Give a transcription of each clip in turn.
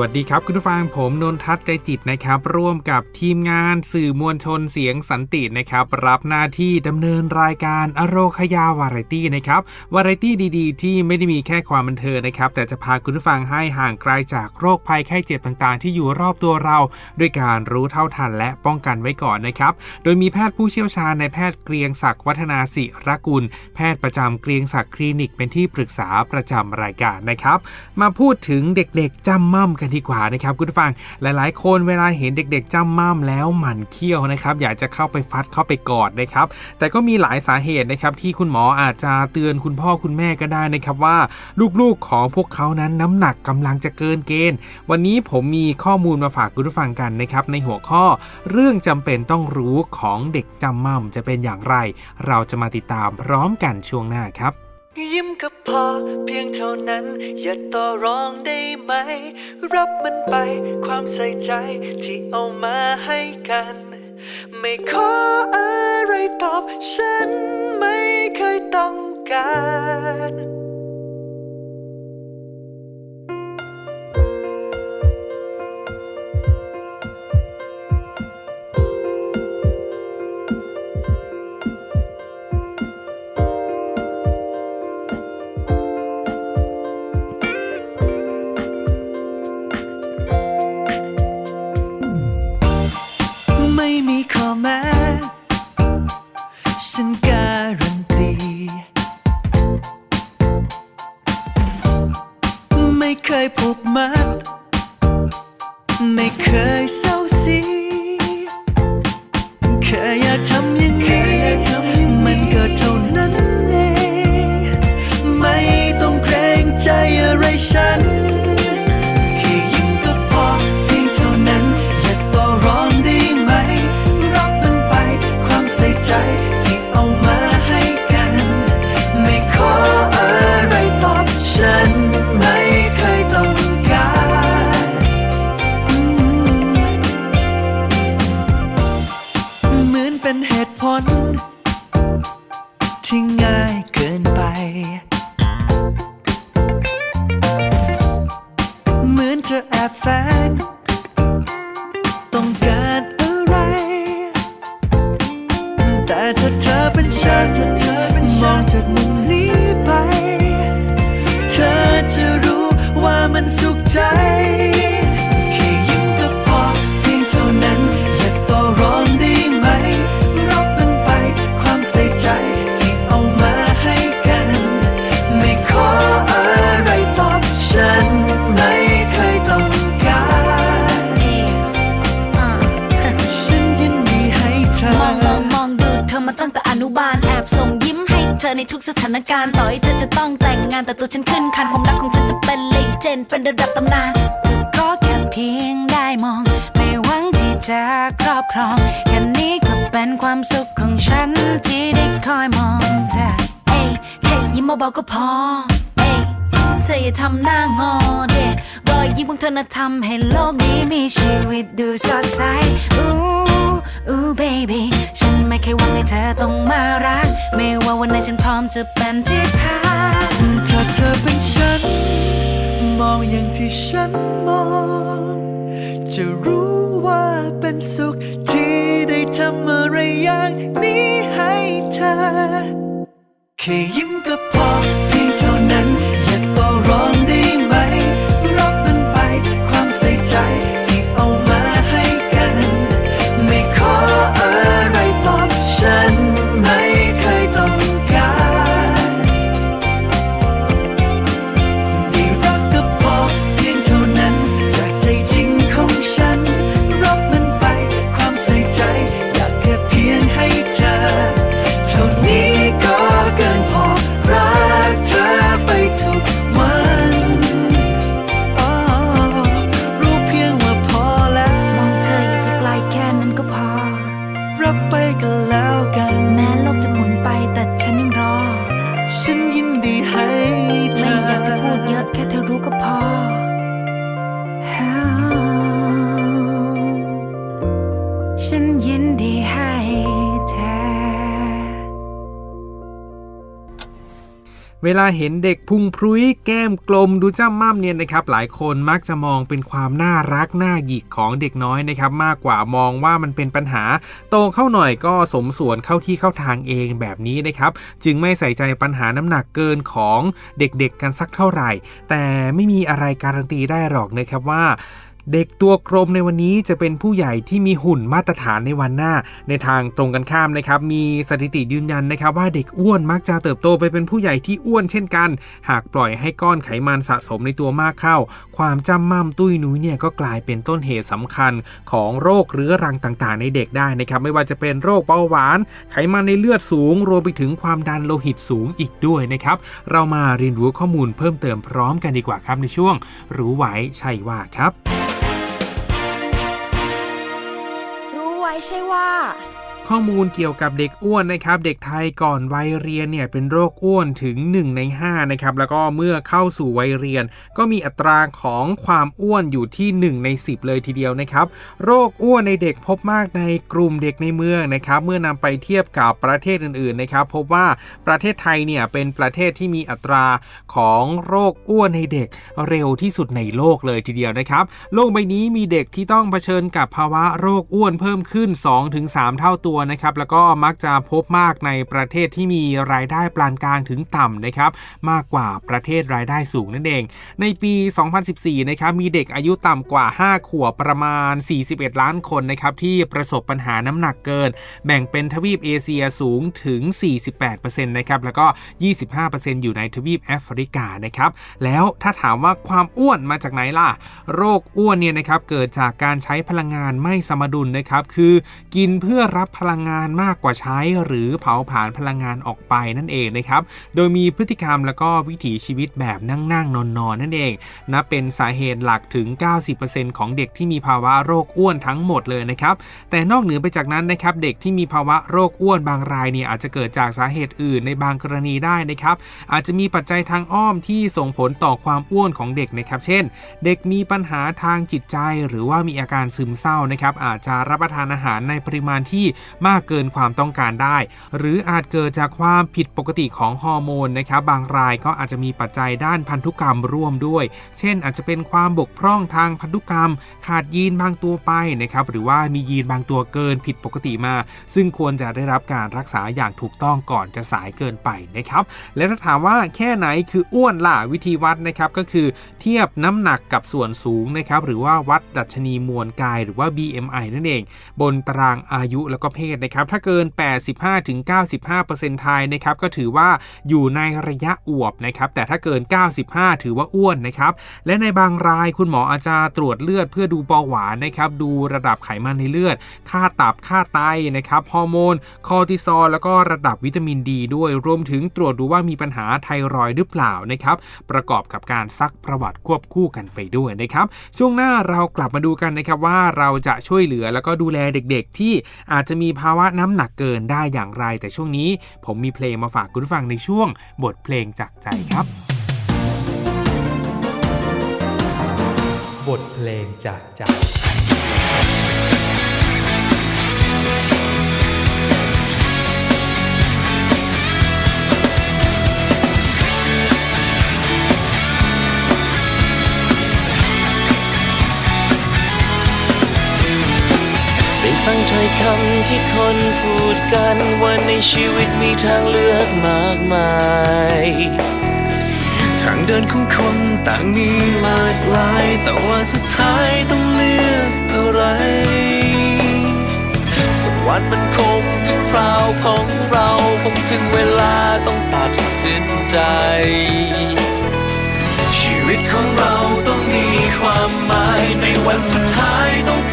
วัสดีครับคุณผู้ฟังผมนนทัศน์ใจจิตนะครับ ร่วมกับทีมงานสื่อมวลชนเสียงสันตินะครับ รับหน้าที่ดำเนินรายการอโรคยาวาไรตี้นะครับวาไรตี้ดีๆ ที่ไม่ได้มีแค่ความบันเทิงนะครับ แต่จะพาคุณผู้ฟังให้ห่างไกลจากโรคภัยไข้เจ็บต่างๆ ที่อยู่รอบตัวเรา ด้วยการรู้เท่าทันและป้องกันไว้ก่อนนะครับ โดยมีแพทย์ผู้เชี่ยวชาญในแพทย์เกรียงศักดิ์วัฒนาศิรกุล แพทย์ประจำเกรียงศักดิ์คลินิกเป็นที่ปรึกษาประจำรายการนะครับ มาพูดถึงเด็กๆจำม่ำกันดีกว่านะครับคุณผู้ฟังหลายๆ คนเวลาเห็นเด็กๆจำม่ำแล้วหมั่นเคี้ยวนะครับอยากจะเข้าไปฟัดเข้าไปกอดนะครับ แต่ก็มีหลายสาเหตุนะครับที่คุณหมออาจจะเตือนคุณพ่อคุณแม่ก็ได้นะครับว่าลูกๆของพวกเขานั้นน้ำหนักกำลังจะเกินเกณฑ์ วันนี้ผมมีข้อมูลมาฝากคุณผู้ฟังกันนะครับในหัวข้อเรื่องจำเป็นต้องรู้ของเด็กจำม่ำจะเป็นอย่างไร เราจะมาติดตามพร้อมกันช่วงหน้าครับ ยิ้มก็พอ เพียงเท่านั้น อย่าต่อรองได้ไหม รับมันไปความใส่ใจที่เอามาให้กัน ไม่ขออะไรตอบ ฉันไม่เคยต้องการ ให้เธอในทุกสถานการณ์ต่อให้เธอจะต้องแต่งงานแต่ตัวฉันขึ้นคันความรักของฉันจะเป็นเลเจนเป็นระดับตำนานก็ขอแค่เพียงได้มอง ไม่หวังที่จะครอบครองแค่นี้ก็เป็นความสุขของฉันที่ได้คอยมองเธอเอ้ยเฮ้ยยิ้มเบาๆก็พอเอ้ยเธออย่าทำหน้างอเดรอยยิ้มของเธอน่ะทำให้โลกนี้มีชีวิตดูสดใสอู้ อู้เบบี้ฉันไม่เคยหวังให้เธอต้องมารัก ไม่ว่าวันไหนฉันพร้อมจะเป็นที่พักถ้าเธอเป็นฉัน มองอย่างที่ฉันมอง จะรู้ว่าเป็นสุขที่ได้ทำอะไรอย่างนี้ให้เธอแค่ยิ้ม ยินดีให้เธไม่ออยากจะพูดเยอะแค่เธอรู้ก็พอ เวลาเห็นเด็กพุงพรุ้ยแก้มกลมดูจ้ำม่ำเนี่ยนะครับ หลายคนมักจะมองเป็นความน่ารักน่าหยิกของเด็กน้อยนะครับ มากกว่ามองว่ามันเป็นปัญหา โตเข้าหน่อยก็สมส่วนเข้าที่เข้าทางเองแบบนี้นะครับ จึงไม่ใส่ใจปัญหาน้ำหนักเกินของเด็กๆกันสักเท่าไหร่ แต่ไม่มีอะไรการันตีได้หรอกนะครับว่า เด็กตัวกลมในวันนี้จะเป็นผู้ใหญ่ที่มีหุ่นมาตรฐานในวันหน้า ในทางตรงกันข้ามนะครับมีสถิติยืนยันนะครับ ว่าเด็กอ้วนมักจะเติบโตไปเป็นผู้ใหญ่ที่อ้วนเช่นกัน หากปล่อยให้ก้อนไขมันสะสมในตัวมากเข้า ความจำม่ำตุ้ยนุ้ยเนี่ยก็กลายเป็นต้นเหตุสำคัญของโรคเรื้อรังต่างๆ ในเด็กได้นะครับไม่ว่าจะเป็นโรคเบาหวาน ไขมันในเลือดสูง รวมไปถึงความดันโลหิตสูงอีกด้วยนะครับเรามาเรียนรู้ข้อมูลเพิ่มเติมพร้อมกันดีกว่าครับในช่วง รู้ไว้ใช่ว่าครับ ใช่ว่า ข้อมูลเกี่ยวกับเด็กอ้วนนะครับเด็กไทยก่อนวัยเรียนเนี่ยเป็นโรคอ้วนถึง 1 ใน5นะครับแล้วก็เมื่อเข้าสู่วัยเรียน ก็มีอัตราของความอ้วนอยู่ที่ 1 ใน 10 เลยทีเดียวนะครับโรคอ้วนในเด็กพบมากในกลุ่มเด็กในเมืองนะครับเมื่อนำไปเทียบกับประเทศอื่นๆนะครับพบว่าประเทศไทยเนี่ยเป็นประเทศที่มีอัตราของโรคอ้วนในเด็กเร็วที่สุดในโลกเลยทีเดียวนะครับโลกใบนี้มีเด็กที่ต้องเผชิญกับภาวะโรคอ้วนเพิ่มขึ้น 2-3 เท่าตัวนะครับแล้วก็มักจะพบมากในประเทศที่มีรายได้ปานกลางถึงต่ำนะครับมากกว่าประเทศรายได้สูงนั่นเอง ในปี 2014 นะครับมีเด็กอายุต่ำกว่า 5 ขวบประมาณ 41 ล้านคนนะครับที่ประสบปัญหาน้ำหนักเกิน แบ่งเป็นทวีปเอเชียสูงถึง 48%นะครับแล้วก็ 25%อยู่ในทวีปแอฟริกานะครับแล้วถ้าถามว่าความอ้วนมาจากไหนล่ะ โรคอ้วนเนี่ยนะครับเกิดจากการใช้พลังงานไม่สมดุลนะครับคือกินเพื่อรับพลังงานมากกว่าใช้ หรือเผาผลาญพลังงานออกไปนั่นเองนะครับ โดยมีพฤติกรรมแล้วก็วิถีชีวิตแบบนั่งๆนอนๆนั่นเองนับเป็นสาเหตุหลักถึง 90%ของเด็กที่มีภาวะโรคอ้วนทั้งหมดเลยนะครับ แต่นอกเหนือไปจากนั้นนะครับเด็กที่มีภาวะโรคอ้วนบางรายเนี่ยอาจจะเกิดจากสาเหตุอื่นในบางกรณีได้นะครับ อาจจะมีปัจจัยทางอ้อมที่ส่งผลต่อความอ้วนของเด็กนะครับ เช่น เด็กมีปัญหาทางจิตใจ หรือว่ามีอาการซึมเศร้านะครับอาจจะรับประทานอาหารในปริมาณที่มากเกินความต้องการได้ หรืออาจเกิดจากความผิดปกติของฮอร์โมนนะครับบางรายก็อาจจะมีปัจจัยด้านพันธุกรรมร่วมด้วย เช่น อาจจะเป็นความบกพร่องทางพันธุกรรม ขาดยีนบางตัวไปนะครับหรือว่ามียีนบางตัวเกินผิดปกติมา ซึ่งควรจะได้รับการรักษาอย่างถูกต้องก่อนจะสายเกินไปนะครับและถ้าถามว่าแค่ไหนคืออ้วนล่ะวิธีวัดนะครับก็คือเทียบน้ำหนักกับส่วนสูงนะครับหรือว่าวัดดัชนีมวลกาย หรือว่า BMI นั่นเอง บนตารางอายุแล้วก็เพศนะครับถ้าเกิน 85-95%ไทยนะครับก็ถือว่าอยู่ในระยะอวบนะครับแต่ถ้าเกิน 95 ถือว่าอ้วนนะครับและในบางรายคุณหมออาจจะตรวจเลือดเพื่อดูเบาหวานนะครับดูระดับไขมันในเลือด ค่าตับค่าไตนะครับฮอร์โมนคอร์ติซอลแล้วก็ระดับวิตามินดีด้วยรวมถึงตรวจดูว่ามีปัญหาไทรอยด์หรือเปล่านะครับประกอบกับการซักประวัติควบคู่กันไปด้วยนะครับช่วงหน้าเรากลับมาดูกันนะครับว่าเราจะช่วยเหลือแล้วก็ดูแลเด็กๆ ที่อาจจะมีภาวะน้ำหนักเกินได้อย่างไร แต่ช่วงนี้ผมมีเพลงมาฝากคุณผู้ฟังในช่วงบทเพลงจากใจครับ บทเพลงจากใจ ได้ฟังถ้อยคำที่คนพูดกันว่าในชีวิตมีทางเลือกมากมาย ทางเดินของคนต่างมีหลากหลาย แต่ว่าสุดท้ายต้องเลือกอะไร สวรรค์มันคงถึงคราวของเราคงถึงเวลาต้องตัดสินใจ ชีวิตของเราต้องมีความหมายในวันสุดท้ายต้อง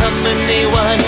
ทำมันในวัน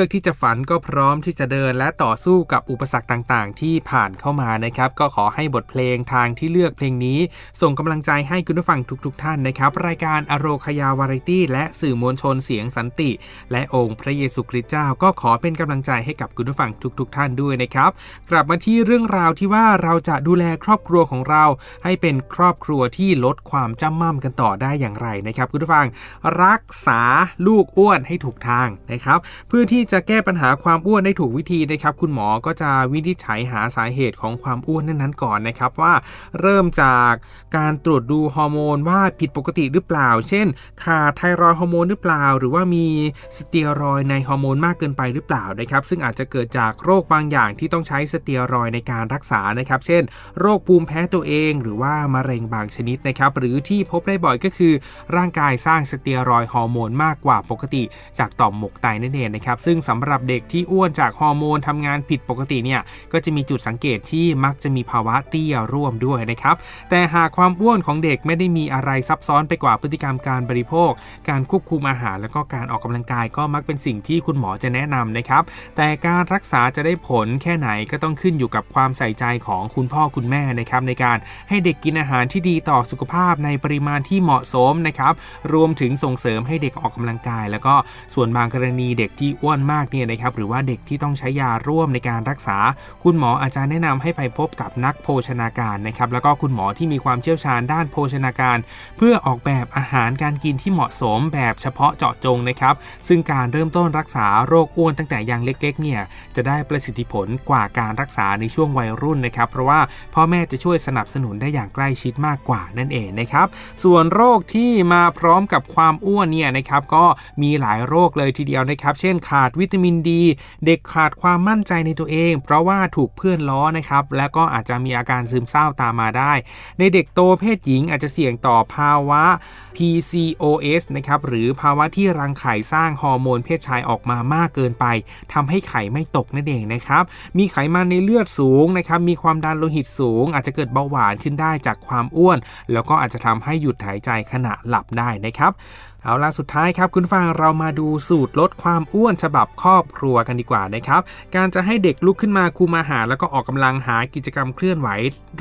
ลือกที่จะฝันก็พร้อมที่จะเดินและต่อสู้กับอุปสรรคต่างๆ ที่ผ่านเข้ามานะครับ ก็ขอให้บทเพลงทางที่เลือกเพลงนี้ ส่งกำลังใจให้คุณผู้ฟังทุกๆท่านนะครับ รายการอโรคยาวาไรตี้ และสื่อมวลชนเสียงสันติ และองค์พระเยซูคริสต์เจ้า ก็ขอเป็นกำลังใจให้กับคุณผู้ฟังทุกๆท่านด้วยนะครับ กลับมาที่เรื่องราวที่ว่าเราจะดูแลครอบครัวของเรา ให้เป็นครอบครัวที่ลดความจำม่ำกันต่อได้อย่างไรนะครับ คุณผู้ฟังรักษาลูกอ้วนให้ถูกทางนะครับ เพื่อที่จะแก้ปัญหาความอ้วนได้ถูกวิธีนะครับ คุณหมอก็จะวินิจฉัยหาสาเหตุของความอ้วนนั้นๆก่อนนะครับว่า เริ่มจากการตรวจดูฮอร์โมนว่าผิดปกติหรือเปล่า เช่น ขาดไทรอยฮอร์โมนหรือเปล่า หรือว่ามีสเตียรอยในฮอร์โมนมากเกินไปหรือเปล่านะครับ ซึ่งอาจจะเกิดจากโรคบางอย่างที่ต้องใช้สเตียรอยในการรักษานะครับ เช่น โรคภูมิแพ้ตัวเอง หรือว่ามะเร็งบางชนิดนะครับ หรือที่พบได้บ่อยก็คือ ร่างกายสร้างสเตียรอยฮอร์โมนมากกว่าปกติ จากต่อมหมกไตนั่นเองนะครับ ซึ่งสำหรับเด็กที่อ้วนจากฮอร์โมนทำงานผิดปกติเนี่ยก็จะมีจุดสังเกตที่มักจะมีภาวะเตี้ยร่วมด้วยนะครับ แต่หากความอ้วนของเด็กไม่ได้มีอะไรซับซ้อนไปกว่าพฤติกรรมการบริโภค การควบคุมอาหาร แล้วก็การออกกำลังกายก็มักเป็นสิ่งที่คุณหมอจะแนะนำนะครับ แต่การรักษาจะได้ผลแค่ไหนก็ต้องขึ้นอยู่กับความใส่ใจของคุณพ่อคุณแม่นะครับในการให้เด็กกินอาหารที่ดีต่อสุขภาพในปริมาณที่เหมาะสมนะครับ รวมถึงส่งเสริมให้เด็กออกกำลังกาย แล้วก็ส่วนบางกรณีเด็กที่อ้วนมากเนี่ยนะครับหรือว่าเด็กที่ต้องใช้ยาร่วมในการรักษา คุณหมออาจารย์แนะนำให้ไปพบกับนักโภชนาการนะครับแล้วก็คุณหมอที่มีความเชี่ยวชาญด้านโภชนาการ เพื่อออกแบบอาหารการกินที่เหมาะสมแบบเฉพาะเจาะจงนะครับซึ่งการเริ่มต้นรักษาโรคอ้วนตั้งแต่ยังเล็กๆเนี่ยจะได้ประสิทธิผลกว่าการรักษาในช่วงวัยรุ่นนะครับเพราะว่าพ่อแม่จะช่วยสนับสนุนได้อย่างใกล้ชิดมากกว่านั่นเองนะครับส่วนโรคที่มาพร้อมกับความอ้วนเนี่ยนะครับก็มีหลายโรคเลยทีเดียวนะครับ เช่นขาดวิตามินดี เด็กขาดความมั่นใจในตัวเอง เพราะว่าถูกเพื่อนล้อนะครับ และก็อาจจะมีอาการซึมเศร้าตามมาได้ ในเด็กโตเพศหญิงอาจจะเสี่ยงต่อภาวะ PCOS นะครับหรือภาวะที่รังไข่สร้างฮอร์โมนเพศชายออกมามากเกินไปทำให้ไข่ไม่ตกนั่นเองนะครับ มีไขมันในเลือดสูงนะครับ มีความดันโลหิตสูง อาจจะเกิดเบาหวานขึ้นได้จากความอ้วน แล้วก็อาจจะทำให้หยุดหายใจขณะหลับได้นะครับ เอาล่ะสุดท้ายครับคุณฟังเรามาดูสูตรลดความอ้วนฉบับครอบครัวกันดีกว่านะครับ การจะให้เด็กลุกขึ้นมาคุมอาหาร แล้วก็ออกกำลังหากิจกรรมเคลื่อนไหว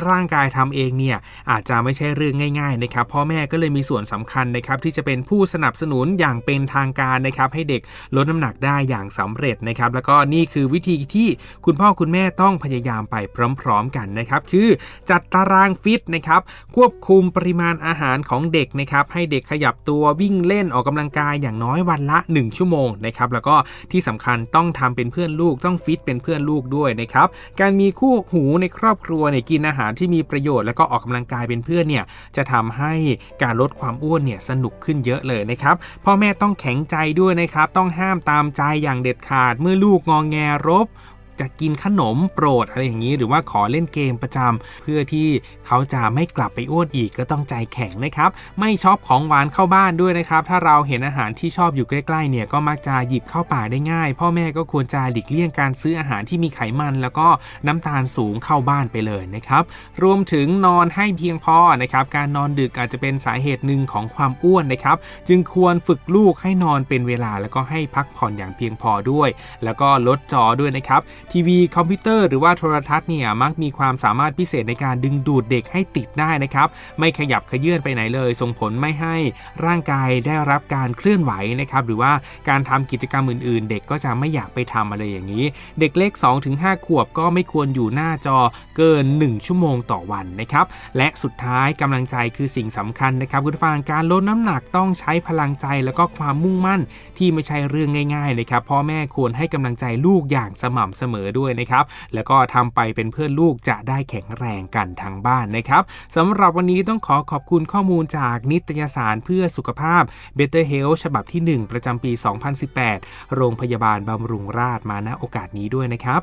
ร่างกายทำเองเนี่ยอาจจะไม่ใช่เรื่องง่ายๆนะครับพ่อแม่ก็เลยมีส่วนสำคัญนะครับที่จะเป็นผู้สนับสนุนอย่างเป็นทางการนะครับให้เด็กลดน้ำหนักได้อย่างสำเร็จนะครับแล้วก็นี่คือวิธีที่คุณพ่อคุณแม่ต้องพยายามไปพร้อม ๆ กันนะครับคือจัดตารางฟิตนะครับควบคุมปริมาณอาหารของเด็กนะครับให้เด็กขยับตัววิ่งเล่นออกกำลังกายอย่างน้อยวันละ 1 ชั่วโมงนะครับแล้วก็ที่สำคัญต้องทำเป็นเพื่อนลูกต้องฟิตเป็นเพื่อนลูกด้วยนะครับการมีคู่หูในครอบครัวเนี่ยกินอาหารที่มีประโยชน์แล้วก็ออกกำลังกายเป็นเพื่อนเนี่ยจะทำให้การลดความอ้วนเนี่ยสนุกขึ้นเยอะเลยนะครับพ่อแม่ต้องแข็งใจด้วยนะครับต้องห้ามตามใจอย่างเด็ดขาดเมื่อลูกงองแงรบ จะกินขนมโปรดอะไรอย่างนี้ หรือว่าขอเล่นเกมประจำเพื่อที่เขาจะไม่กลับไปอ้วนอีกก็ต้องใจแข็งนะครับ ไม่ชอบของหวานเข้าบ้านด้วยนะครับ ถ้าเราเห็นอาหารที่ชอบอยู่ใกล้ๆเนี่ยก็มักจะหยิบเข้าปากได้ง่าย พ่อแม่ก็ควรจะหลีกเลี่ยงการซื้ออาหารที่มีไขมัน แล้วก็น้ำตาลสูงเข้าบ้านไปเลยนะครับ รวมถึงนอนให้เพียงพอนะครับ การนอนดึกอาจจะเป็นสาเหตุหนึ่งของความอ้วนนะครับ จึงควรฝึกลูกให้นอนเป็นเวลาแล้วก็ให้พักผ่อนอย่างเพียงพอด้วย แล้วก็ลดจอด้วยนะครับทีวีคอมพิวเตอร์หรือว่าโทรทัศน์เนี่ยมักมีความสามารถพิเศษในการดึงดูดเด็กให้ติดได้นะครับ ไม่ขยับขยื่นไปไหนเลย ส่งผลไม่ให้ร่างกายได้รับการเคลื่อนไหวนะครับหรือว่าการทำกิจกรรมอื่น ๆ เด็กก็จะไม่อยากไปทำอะไรอย่างนี้ เด็กเล็ก 2-5 ขวบก็ไม่ควรอยู่หน้าจอเกิน 1 ชั่วโมงต่อวันนะครับและสุดท้ายกำลังใจคือสิ่งสำคัญนะครับคุณผู้ฟังการลดน้ำหนักต้องใช้พลังใจแล้วก็ความมุ่งมั่นที่ไม่ใช่เรื่องง่ายๆนะครับพ่อแม่ควรให้กำลังใจลูกอย่างสม่ำเสมอด้วยนะครับ แล้วก็ทำไปเป็นเพื่อนลูกจะได้แข็งแรงกันทางบ้านนะครับสำหรับวันนี้ต้องขอขอบคุณข้อมูลจากนิตยสารเพื่อสุขภาพ Better Health ฉบับที่ 1 ประจำปี 2018 โรงพยาบาลบำรุงราษฎร์มาณโอกาสนี้ด้วยนะครับ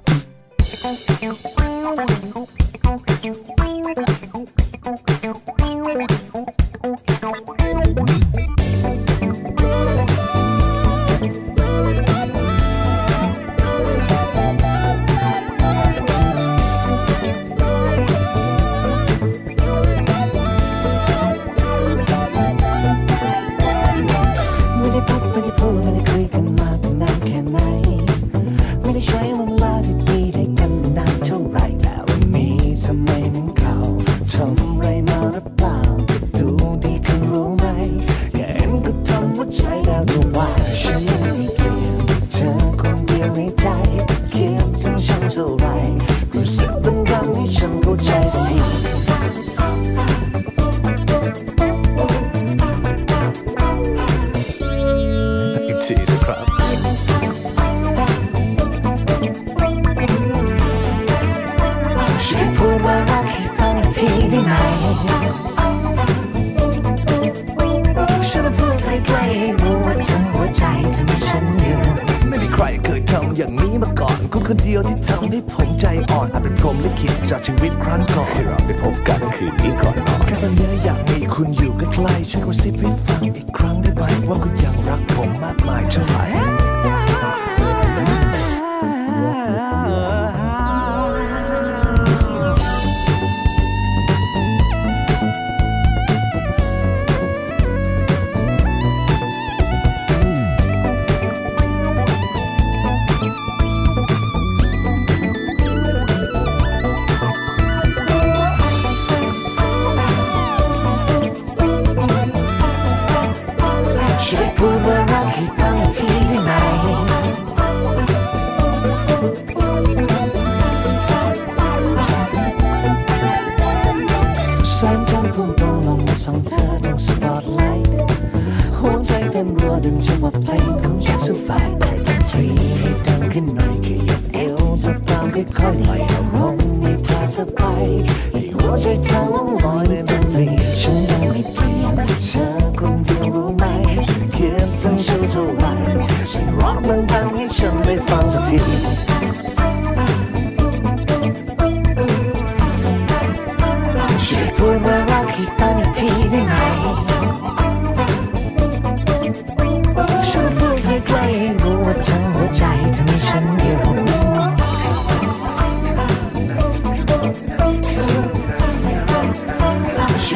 ไม่ำอย่างนี้มาก่อน คุณคนเดียวที่ทำให้ผมใจอ่อนอาจเป็นพรหมลิขิตจากชีวิตครั้งก่อนให้เราได้พบกันคืนนี้ก่อนนอนแค่ตอนนี้อยากมีคุณอยู่ใกล้ๆช่วยกระซิบให้ฟังอีกครั้ง ช่ว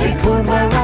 Take put my life.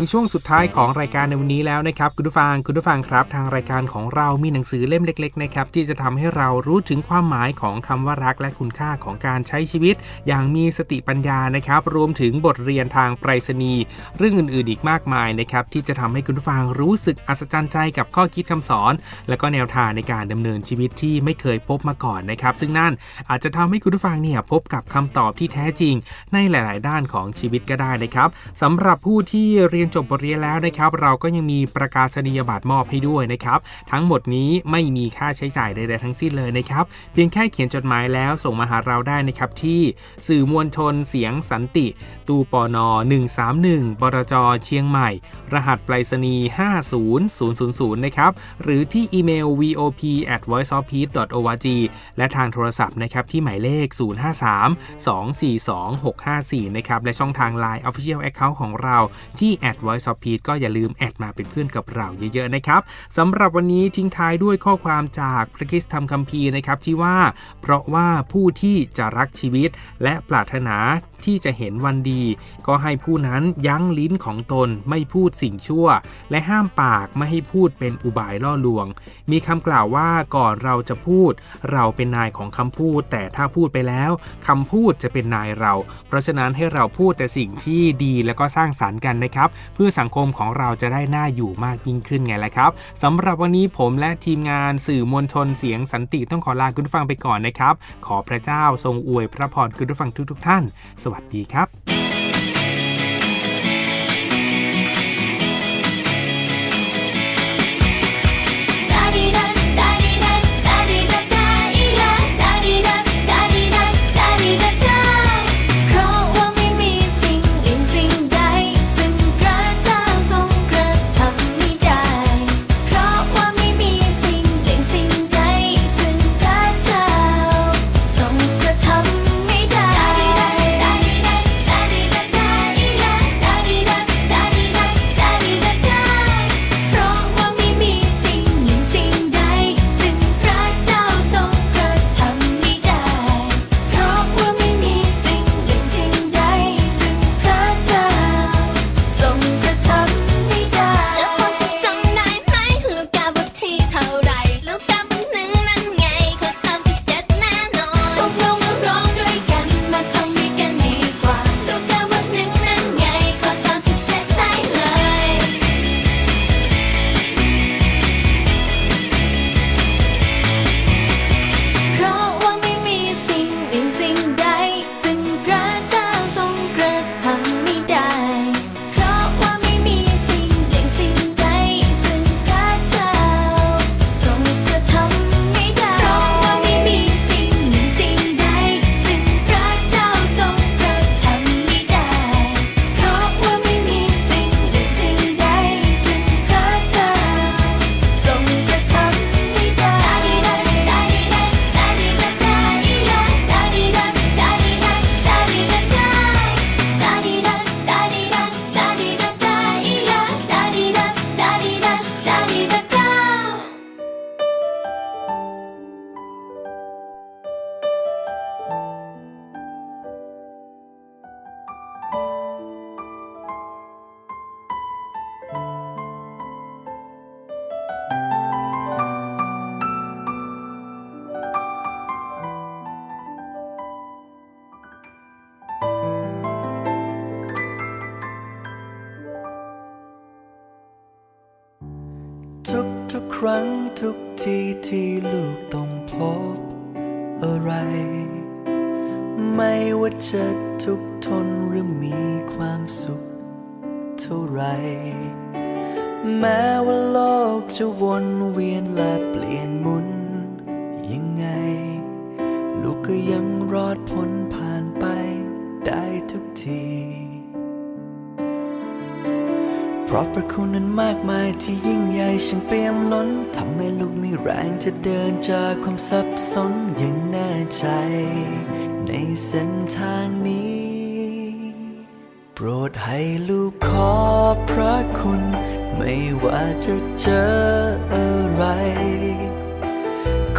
งช่วงสุดท้ายของรายการในวันนี้แล้วนะครับคุณผู้ฟังคุณผู้ฟังครับ ทางรายการของเรามีหนังสือเล่มเล็กๆนะครับที่จะทำให้เรารู้ถึงความหมายของคำว่ารักและคุณค่าของการใช้ชีวิต อย่างมีสติปัญญานะครับรวมถึงบทเรียนทางไปรษณีย์เรื่องอื่นๆอีกมากมายนะครับที่จะทำให้คุณผู้ฟังรู้สึกอัศจรรย์ใจกับข้อคิดคำสอน และก็แนวทางในการดำเนินชีวิตที่ไม่เคยพบมาก่อนนะครับซึ่งนั่นอาจจะทำให้คุณผู้ฟังเนี่ยพบกับคำตอบที่แท้จริง ในหลาย ๆ ด้านของชีวิตก็ได้นะครับสำหรับผู้ที่เรียนจบบทเรียนแล้วนะครับ เราก็ยังมีประกาศนียบัตรมอบให้ด้วยนะครับ ทั้งหมดนี้ไม่มีค่าใช้จ่ายใดๆทั้งสิ้นเลยนะครับ เพียงแค่เขียนจดหมายแล้วส่งมาหาเราได้นะครับที่สื่อมวลชนเสียงสันติ ตูปน131บรจเชียงใหม่ รหัสไปรษณีย์50000 นะครับหรือที่อีเมล vop at voiceofpeace org และทางโทรศัพท์นะครับที่หมายเลข 053 242 654 นะครับและช่องทาง Line Official Account ของเราที่ at voiceofpeace ก็อย่าลืมแอดมาเป็นเพื่อนกับเราเยอะๆนะครับสำหรับวันนี้ทิ้งท้ายด้วยข้อความจากพระคิสธรรมคัมภีร์นะครับที่ว่า เพราะว่าผู้ที่จะรักชีวิตและปรารถนาที่จะเห็นวันดี ก็ให้ผู้นั้นยั้งลิ้นของตนไม่พูดสิ่งชั่ว และห้ามปากไม่ให้พูดเป็นอุบายล่อลวง มีคำกล่าวว่าก่อนเราจะพูด เราเป็นนายของคำพูด แต่ถ้าพูดไปแล้วคำพูดจะเป็นนายเรา เพราะฉะนั้นให้เราพูดแต่สิ่งที่ดีแล้วก็สร้างสารรค์กันนะครับ เพื่อสังคมของเราจะได้น่าอยู่มากยิ่งขึ้นไงล่ะครับสำหรับวันนี้ผมและทีมงานสื่อมวลชนเสียงสันติต้องขอลาคุณฟังไปก่อนนะครับ ขอพระเจ้าทรงอวยพระพรคุณผู้ฟังทุกๆท่านสวัสดีครับ รั้งทุกทีที่ลูกต้องพบอะไร ไม่ว่าจะทุกทนหรือมีความสุขเท่าไร แม้ว่าโลกจะวนเวียนและเปลี่ยนหมุนยังไง ลูกก็ยังรอดพ้น เพราะพระคุณนั้นมากมายที่ยิ่งใหญ่ช่างเปี่ยมล้นทำให้ลูกมีแรงจะเดินจากความสับสนอย่างแน่ใจ ในเส้นทางนี้ โปรดให้ลูกขอพระคุณ ไม่ว่าจะเจออะไร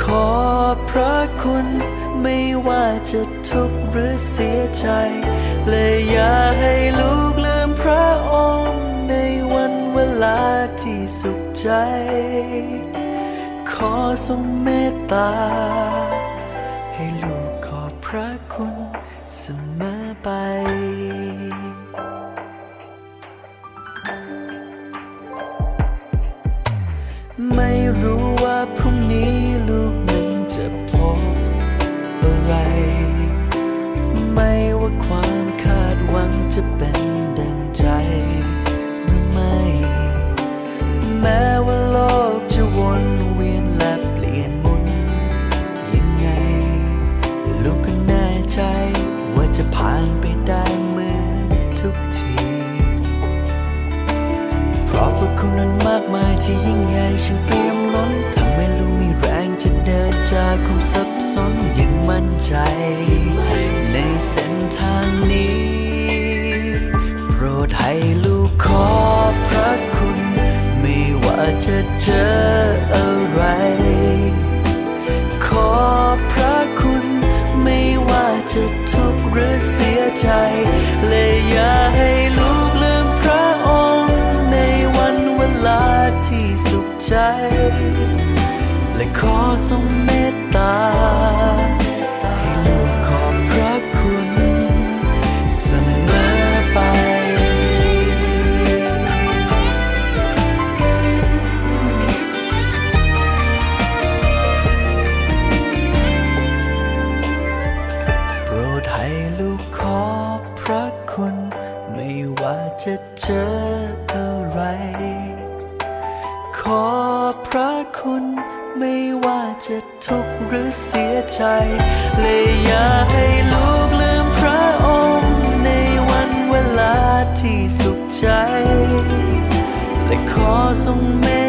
ขอพระคุณ ไม่ว่าจะทุกข์หรือเสียใจเลยอย่าให้ลูกลืมพระองค์ ลาที่สุขใจ ขอทรงเมตตา คุณนั้นมากมายที่ยิ่งใหญ่ฉันเปี่ยมล้นทำให้ลูกมีแรงจะเดินจากความสับสนอยังมั่นใจ ในเส้นทางนี้ โปรดให้ลูกขอพระคุณ ไม่ว่าจะเจออะไร ขอพระคุณ ไม่ว่าจะทุกข์หรือเสียใจและอย่า ใจ และขอทรงเมตตา ให้ลูกขอบพระคุณเสมอไป โปรดให้ลูกขอบพระคุณ ไม่ว่าจะเจอ หรือเสียใจเลยอย่าให้ลูกลืมพระองค์ในวันเวลาที่สุขใจ และขอทรงเมต